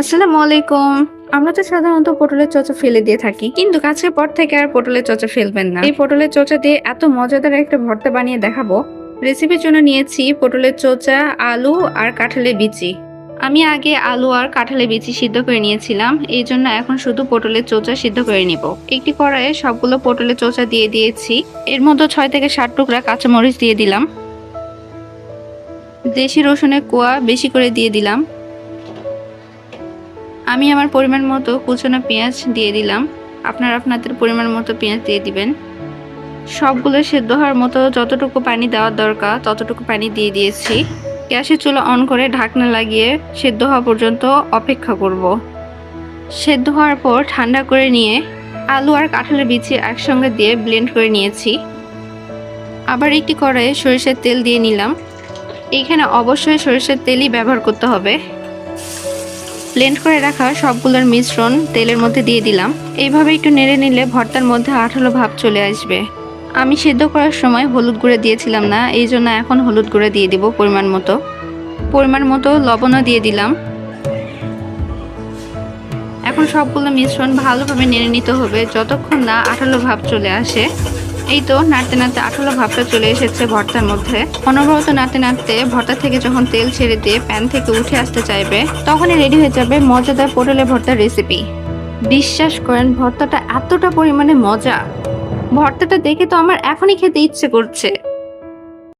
আসসালামু আলাইকুম। আমরা তো সাধারণত পটলের চচা ফেলে দিয়ে থাকি, কিন্তু কাছের পর থেকে আর পটলের চচা ফেলবেন না। এই পটলের চচা দিয়ে এত মজাদার একটা ভর্তা বানিয়ে দেখাবো। রেসিপির জন্য নিয়েছি পটলের চচা, আলু আর কাঁঠালের বিচি। আমি আগে আলু আর কাঁঠালের বিচি সিদ্ধ করে নিয়েছিলাম, এই জন্য এখন শুধু পটলের চোচা সিদ্ধ করে নিব। একটি কড়াইয়ে সবগুলো পটলের চোচা দিয়ে দিয়েছি। এর মধ্যে ছয় থেকে সাত টুকরা কাঁচামরিচ দিয়ে দিলাম। দেশি রসুনের কোয়া বেশি করে দিয়ে দিলাম। আমি আমার পরিমাণ মতো কুচনো পেঁয়াজ দিয়ে দিলাম। আপনারা আপনাদের পরিমাণ মতো পেঁয়াজ দিয়ে দিবেন। সবগুলো সেদ্ধ হওয়ার মতো যতটুকু পানি দেওয়ার দরকার, ততটুকু পানি দিয়ে দিয়েছি। গ্যাসের চুলা অন করে ঢাকনা লাগিয়ে সেদ্ধ হওয়া পর্যন্ত অপেক্ষা করব। সেদ্ধ হওয়ার পর ঠান্ডা করে নিয়ে আলু আর কাঁঠালের বিচি একসঙ্গে দিয়ে ব্লেন্ড করে নিয়েছি। আবার একটি কড়াইয়ে সরিষার তেল দিয়ে নিলাম। এইখানে অবশ্যই সরিষার তেলই ব্যবহার করতে হবে। ব্লেন্ড করে রাখা সবগুলোর মিশ্রণ তেলের মধ্যে দিয়ে দিলাম। এইভাবে একটু নেড়ে নিলে ভর্তার মধ্যে আঠালো ভাব চলে আসবে। আমি সেদ্ধ করার সময় হলুদ গুঁড়ো দিয়েছিলাম না, এই জন্য এখন হলুদ গুঁড়ো দিয়ে দিব পরিমাণ মতো। পরিমাণ মতো লবণও দিয়ে দিলাম। এখন সবগুলো মিশ্রণ ভালোভাবে নেড়ে নিতে হবে, যতক্ষণ না আঠালো ভাব চলে আসে। এই তো নাড়তে নাড়তে আঠালো ভাবটা চলে এসেছে ভর্তার মধ্যে। অনবরত নাড়তে নাড়তে ভর্তা থেকে যখন তেল ছেড়ে দিয়ে প্যান থেকে উঠে আসতে চাইবে, তখনই রেডি হয়ে যাবে মজাদার পটলের ভর্তার রেসিপি বিশ্বাস করেন, ভর্তাটা এতটা পরিমাণে মজা। ভর্তাটা দেখে তো আমার এখনই খেতে ইচ্ছে করছে।